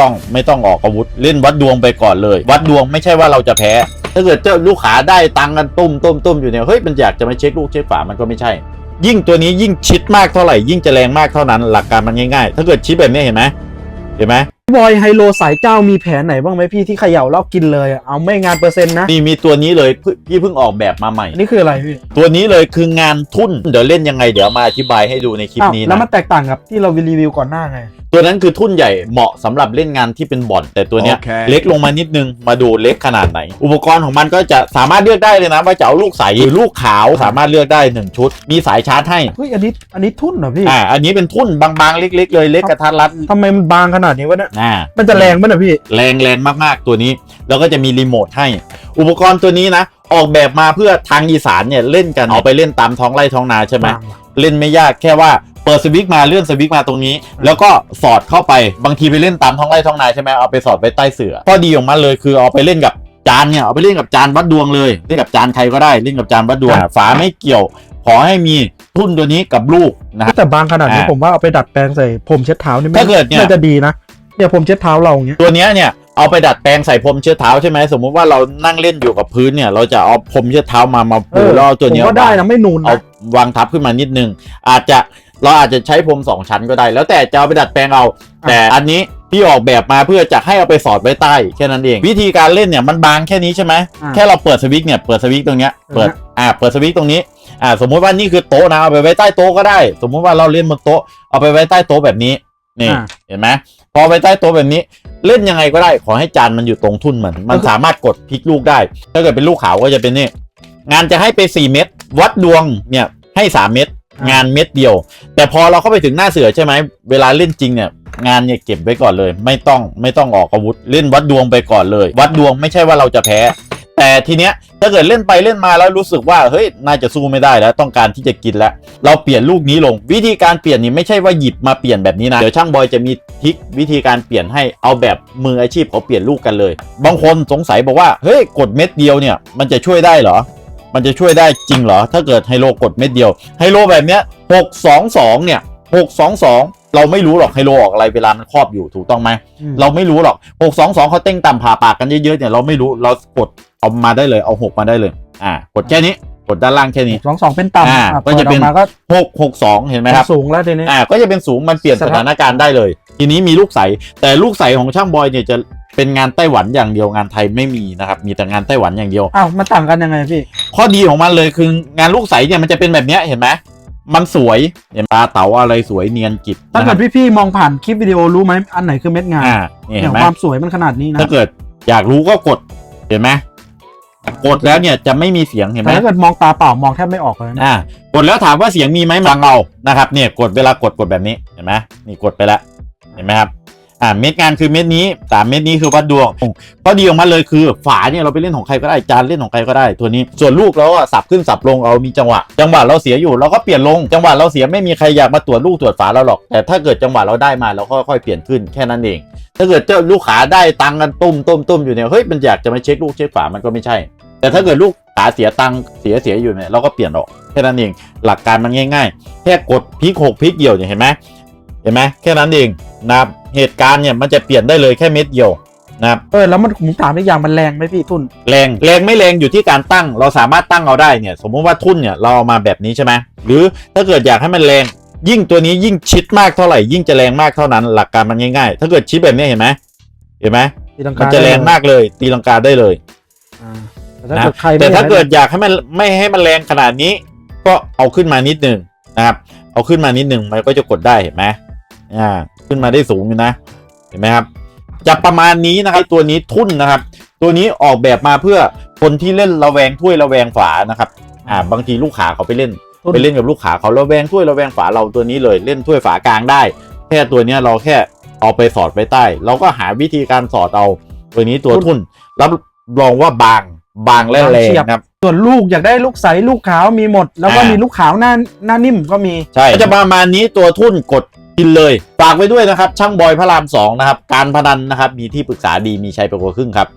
ต้องไม่ต้องออกอาวุธ เล่นวัดดวงไปก่อนเลย วัดดวงไม่ใช่ว่าเราจะแพ้ ถ้าเกิดเจ้าลูกขาได้ตังค์กันตุ้มตุ้มตุ้มอยู่เนี่ยเฮ้ยมันอยากจะมาเช็คลูกเช็คฝามันก็ไม่ใช่ ยิ่งตัวนี้ยิ่งชิดมากเท่าไหร่ยิ่งจะแรงมากเท่านั้น หลักการมันง่ายๆ ถ้าเกิดชิดแบบนี้เห็นไหมเห็นไหมบอยไฮโลสายเจ้ามีแผนไหนบ้างไหมพี่ที่เขย่าแล้วกินเลยอะเอาไม่งานเปอร์เซ็นต์นะนี่มีตัวนี้เลยเพิ่งพี่เพิ่งออกแบบมาใหม่อันนี้คืออะไรพี่ตัวนี้เลยคืองานทุ่นเดี๋ยวเล่นยังไงเดี๋ยวมาอธิบายให้ดูในคลิปอ้าวนี้แล้วนะมันแตกต่างกับที่เรารีวิวก่อนหน้าไงตัวนั้นคือทุ่นใหญ่เหมาะสำหรับเล่นงานที่เป็นบ่อน แต่ตัวเนี้ยโอเคเล็กลงมานิดนึงมาดูเล็กขนาดไหน อุปกรณ์ของมันก็จะสามารถเลือกได้เลยนะว่าจะเอาลูกใสหรือลูกขาวสามารถเลือกได้หนึ่งชุด มีสายชาร์จให้เฮ้ยอันนี้อันนี้ทุ่นเหรอพี่อ่าอันนี้เป็นทุ่นบางๆเล็ก ๆ เลยเล็กกระทัดรัดทำไมมันบางขนาดนี้วะเนี่ยอ่ามันจะแรงไหมนะพี่แรงแรงมากๆตัวนี้ แล้วก็จะมีรีโมทให้ อุปกรณ์ตัวนี้นะ ออกแบบมาเพื่อทางอีสานเนี่ยเล่นกันเอาไปเล่นตามท้องไร่ท้องนาใช่ไหมบางว่ะเล่นไม่ยากแค่ว่า เปิดสวิตช์มาเลื่อนสวิตช์มาตรงนี้ แล้วก็สอดเข้าไปบางทีไปเล่นตามท้องไร่ท้องนาใช่ไหมเอาไปสอดไว้ใต้เสือข้อดีของมันเลยคือเอาไปเล่นกับจานเนี่ยเอาไปเล่นกับจานวัดดวงเลยเล่นกับจานใครก็ได้เล่นกับจานวัดดวงฝาไม่เกี่ยว ขอให้มีทุ่นตัวนี้กับลูกนะฮะแต่บางขนาดนี้อ่าผมว่าเอาไปดัดแปลงใส่ผมเช็ดเท้านี่ไม่ถ้าเกิดเนี่ยน่าจะดีนะเนี่ยผมเช็ดเท้าเราอย่างเงี้ยตัวเนี้ยเนี่ยเอาไปดัดแปลงใส่พรมเช็ดเท้าใช่ไหมสมมุติว่าเรานั่งเล่นอยู่กับพื้นเนี่ย เราจะเอาพรมเช็ดเท้ามามาปูแล้วเอาตัวผมเนี้ยก็ได้นะไม่นูนเอานะวางทับขึ้นมานิดนึง อาจจะ เราอาจจะใช้พรมสองชั้นก็ได้ แล้วแต่จะเอาไปดัดแปลงเอา แต่อันนี้พี่ออกแบบมาเพื่อจะให้เอาไปสอดไว้ใต้แค่นั้นเอง วิธีการเล่นเนี่ยมันบางแค่นี้ใช่ไหมอ่าแค่เราเปิดสวิตช์เนี่ยเปิดสวิตช์ตรงเนี้ยเปิดอ่าเปิดสวิตช์ตรงนี้อ่าสมมุติว่านี่คือโต๊ะนะเอาไปไว้ใต้โต๊ะก็ได้ สมมุติว่าเราเล่นบนโต๊ะเอาไปไว้ใต้โต๊ะแบบนี้นี่อ่า เห็นไหมพอไว้ใต้โต๊ะแบบนี้ เล่นยังไงก็ได้ขอให้จานมันอยู่ตรงทุ่นมัน มันสามารถกดพลิกลูกได้ ถ้าเกิดเป็นลูกขาวก็จะเป็นนี่งานจะให้ไป4เม็ดวัดดวงเนี่ยให้3เม็ดอ่า งานเม็ดเดียว แต่พอเราเข้าไปถึงหน้าเสือใช่ไหมเวลาเล่นจริงเนี่ยงานเนี่ยเก็บไว้ก่อนเลย ไม่ต้องไม่ต้องออกอาวุธ เล่นวัดดวงไปก่อนเลย วัดดวงไม่ใช่ว่าเราจะแพ้ แต่ทีเนี้ยถ้าเกิดเล่นไปเล่นมาแล้วรู้สึกว่าเฮ้ยน่าจะสู้ไม่ได้แล้วต้องการที่จะกินแล้ว เราเปลี่ยนลูกนี้ลง วิธีการเปลี่ยนนี่ไม่ใช่ว่าหยิบมาเปลี่ยนแบบนี้นะเดี๋ยวช่างบอยจะมีทิควิธีการเปลี่ยนให้เอาแบบมืออาชีพเขาเปลี่ยนลูกกันเลย บางคนสงสัยบอกว่าเฮ้ยกดเม็ดเดียวเนี่ยมันจะช่วยได้เหรอ มันจะช่วยได้จริงเหรอ ถ้าเกิดไฮโลกดเม็ดเดียว ไฮโลแบบเนี้ยหกสองสองเนี่ยหกสองสองเราไม่รู้หรอกไฮโลออกอะไรเวลามันครอบอยู่ถูกต้องไหมอืมเราไม่รู้หรอก6 2 2เขาเต้งต่ำผ่าปากกันเยอะๆเนี่ยเราไม่รู้เรากดเอามาได้เลยเอา6มาได้เลย อ่ากดแค่นี้กดด้านล่างแค่นี้สองสองเป็นต่ำอ่าอะก็จะเป็นปิดออมาก็6 6 2เห็นไหมครับสูงแล้วทีนี้อ่าก็จะเป็นสูงมันเปลี่ยนสสถาถานการณ์ได้เลย ทีนี้มีลูกใสแต่ลูกใสของช่างบอยเนี่ยจะ เป็นงานไต้หวันอย่างเดียวงานไทยไม่มีนะครับมีแต่งานไต้หวันอย่างเดียวอ้าวมันต่างกันยังไงพี่ข้อดีของมันเลยคืองานลูกใสเนี่ยมันจะเป็นแบบเนี้ยเห็นไหมมันสวยเห็นปลาเต๋าอะไรสวยเนียนกิบถ้านะคเกิรัดบพี่ๆมองผ่านคลิปวิดีโอรู้ไหมอันไหนคือเม็ดงานอ่านี่เนี่เห็ยนไหมความสวยมันขนาดนี้นะถ้าเกิดอยากรู้ก็กดเห็นไหมกดแล้วเนี่ยจะไม่มีเสียงเห็นไหแต่มถ้าเกิดมองตาเปล่ามองแทบไม่ออกเลยนะอ่ากดแล้วถามว่าเสียงมีไหมฟังเอานะครับเนี่ยกดเวลากดกดแบบนี้เห็นไหมนี่กดไปแล้วเห็นไหมครับ อ่าเม็ดงานคือเม็ดนี้สามเม็ดนี้คือวัดดวงข้อดีของมันเลยคือฝาเนี่ยเราไปเล่นของใครก็ได้จานเล่นของใครก็ได้ตัวนี้ ส่วนลูกเราก็สับขึ้นสับลงเอามีจังหวะ จังหวะเราเสียอยู่เราก็เปลี่ยนลง จังหวะเราเสียไม่มีใครอยากมาตรวจลูกตรวจฝาเราหรอก แต่ถ้าเกิดจังหวะเราได้มาเราก็ค่อยเปลี่ยนขึ้นแค่นั้นเอง ถ้าเกิดเจ้าลูกขาได้ตังกันตุ้มตุ้มตุ้มอยู่เนี่ยเฮ้ยมันอยากจะมาเช็คลูกเช็คฝามันก็ไม่ใช่ แต่ถ้าเกิดลูกขาเสียตังเสียเสียอยู่เนี่ยเราก็เปลี่ยนออกแค่นั้นเองหลักการมันง่าย ๆ แค่กดพลิกหกพลิกเดียวเนี่ยเห็นไหมเห็นไหมแค่นั้นเองนะครับ เหตุการณ์เนี่ยมันจะเปลี่ยนได้เลยแค่เม็ดเดียวนะครับเออแล้วมันผมถามอีกอย่างมันแรงไหมพี่ทุน แรงแรงไม่แรงอยู่ที่การตั้ง เราสามารถตั้งเอาได้เนี่ย สมมติว่าทุ่นเนี่ยเราเอามาแบบนี้ใช่ไหมหรือถ้าเกิดอยากให้มันแรง ยิ่งตัวนี้ยิ่งชิดมากเท่าไหร่ ยิ่งจะแรงมากเท่านั้น หลักการมันง่ายๆ ถ้าเกิดชิดแบบนี้เห็นไหมเห็นไหมตีลังมันกาจะแรงมากเลย ตีลังกาได้เลยอ่าแต่ถ้าเกิดใครไม่แต่ถ้าอยเกิดอยากให้มันไม่ให้มันแรงขนาดนี้ ก็เอาขึ้นมานิดหนึ่งนะครับ เอาขึ้นมานิดหนึ่งมันก็จะกดได้เห็นไหมอ่า ขึ้นมาได้สูงอยู่นะ เห็นไหมครับ จะประมาณนี้นะครับตัวนี้ทุ่นนะครับ ตัวนี้ออกแบบมาเพื่อคนที่เล่นระแวงถ้วยระแวงฝานะครับอ่าบางทีลูกขาเขาไปเล่นทุนไปเล่นกับลูกขาเขาระแวงถ้วยระแวงฝาเราตัวนี้เลยเล่นถ้วยฝากลางได้ แค่ตัวเนี้ยเราแค่เอาไปสอดไว้ใต้ เราก็หาวิธีการสอดเอาตัวนี้ตัวทุ่นรับรองว่าบางบางและแรงนะครับส่วนลูกอยากได้ลูกใสลูกขาวมีหมด แล้วก็อ่ามีมีลูกขาวหน้าหน้านิ่มก็มีใช่ก็จะประมาณนี้ตัวทุ่นกด กินเลยฝากไว้ด้วยนะครับช่างบอยพระรามสองนะครับการพนันนะครับมีที่ปรึกษาดีมีชัยไปกว่าครึ่งครับ